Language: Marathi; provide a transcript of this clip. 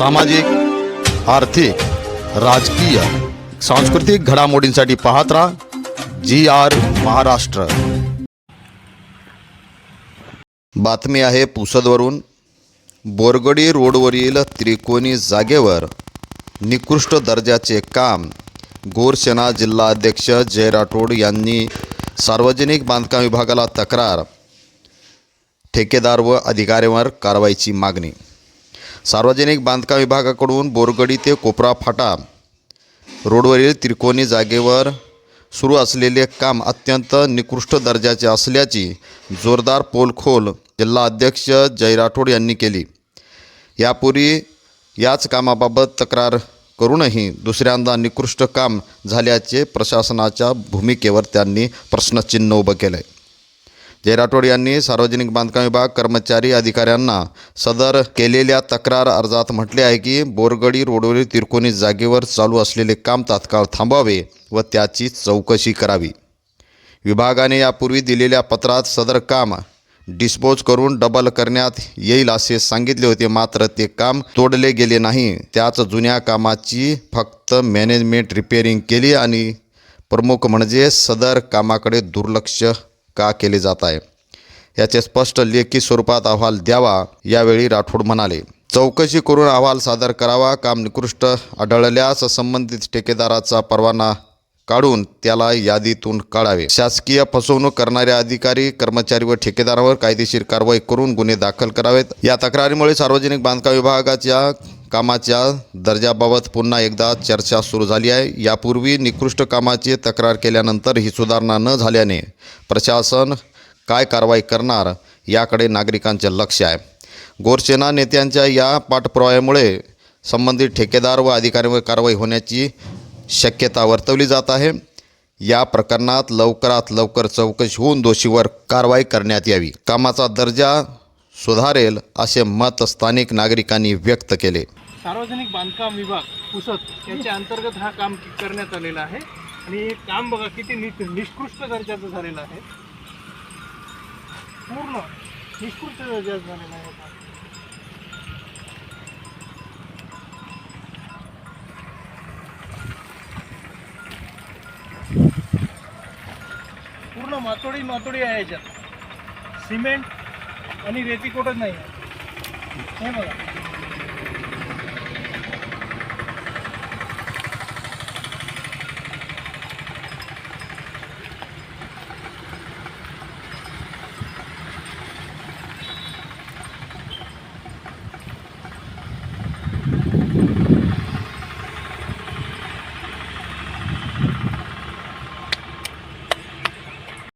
सामाजिक आर्थिक राजकीय सांस्कृतिक घडामोडींसाठी पाहत राहा जी आर महाराष्ट्र. बातमी आहे पुसदवरून. बोरगडी रोडवरील त्रिकोणी जागेवर निकृष्ट दर्जाचे काम. गोरसेना जिल्हा अध्यक्ष जय राठोड यांनी सार्वजनिक बांधकाम विभागाला तक्रार. ठेकेदार व अधिकाऱ्यांवर कारवाईची मागणी. सार्वजनिक बांधकाम विभागाकडून बोरगडी ते कोपरा फाटा रोडवरील त्रिकोणी जागेवर सुरू असलेले काम अत्यंत निकृष्ट दर्जाचे असल्याची जोरदार पोलखोल जिल्हा अध्यक्ष जय राठोड यांनी केली. यापूर्वी याच कामाबाबत तक्रार करूनही दुसऱ्यांदा निकृष्ट काम झाल्याचे प्रशासनाच्या भूमिकेवर त्यांनी प्रश्नचिन्ह उभं केलं आहे जय राठोड यांनी सार्वजनिक बांधकाम विभाग कर्मचारी अधिकाऱ्यांना सदर केलेल्या तक्रार अर्जात म्हटले आहे की बोरगडी रोडवरील तिरकोणी जागेवर चालू असलेले काम तात्काळ थांबवावे व त्याची चौकशी करावी. विभागाने यापूर्वी दिलेल्या पत्रात सदर काम डिस्पोज करून डबल करण्यात येईल असे सांगितले होते मात्र ते काम तोडले गेले नाही. त्याच जुन्या कामाची फक्त मॅनेजमेंट रिपेअरिंग केली आणि प्रमुख म्हणजे सदर कामाकडे दुर्लक्ष का केले जात आहे? याचे स्पष्ट लेखी स्वरूपात अहवाल द्यावा यावेळी राठोड म्हणाले. चौकशी करून अहवाल सादर करावा काम निकृष्ट आढळल्यास संबंधित ठेकेदाराचा परवाना काढून त्याला यादीतून काढावे. शासकीय फसवणूक करणाऱ्या अधिकारी कर्मचारी व ठेकेदारावर कायदेशीर कारवाई करून गुन्हे दाखल करावेत. या तक्रारीमुळे सार्वजनिक बांधकाम विभागाच्या कामाच्या दर्जाबाबत पुन्हा एकदा चर्चा सुरू झाली आहे. यापूर्वी निकृष्ट कामाची तक्रार केल्यानंतर ही सुधारणा न झाल्याने प्रशासन काय कारवाई करणार याकडे नागरिकांचे लक्ष आहे. गोरसेना नेत्यांच्या या पाठपुराव्यामुळे संबंधित ठेकेदार व अधिकाऱ्यांवर कारवाई होण्याची शक्यता वर्तवली जात आहे. या प्रकरणात लवकरात लवकर चौकशी होऊन दोषीवर कारवाई करण्यात यावी. कामाचा दर्जा सुधारेल असे मत स्थानिक नागरिकांनी व्यक्त केले. सार्वजनिक बांधकाम विभाग पुसत याच्या अंतर्गत हा काम करण्यात आलेला आहे. आणि हे काम बघा किती नि निष्कृष्ट दर्जाचं झालेलं आहे. पूर्ण निष्कृष्ट दर्जाचं झालेलं आहे पूर्ण मातोडी मातोडी आहे याच्यात. सिमेंट आणि रेतीकोटच नाही आहे. हे बघा.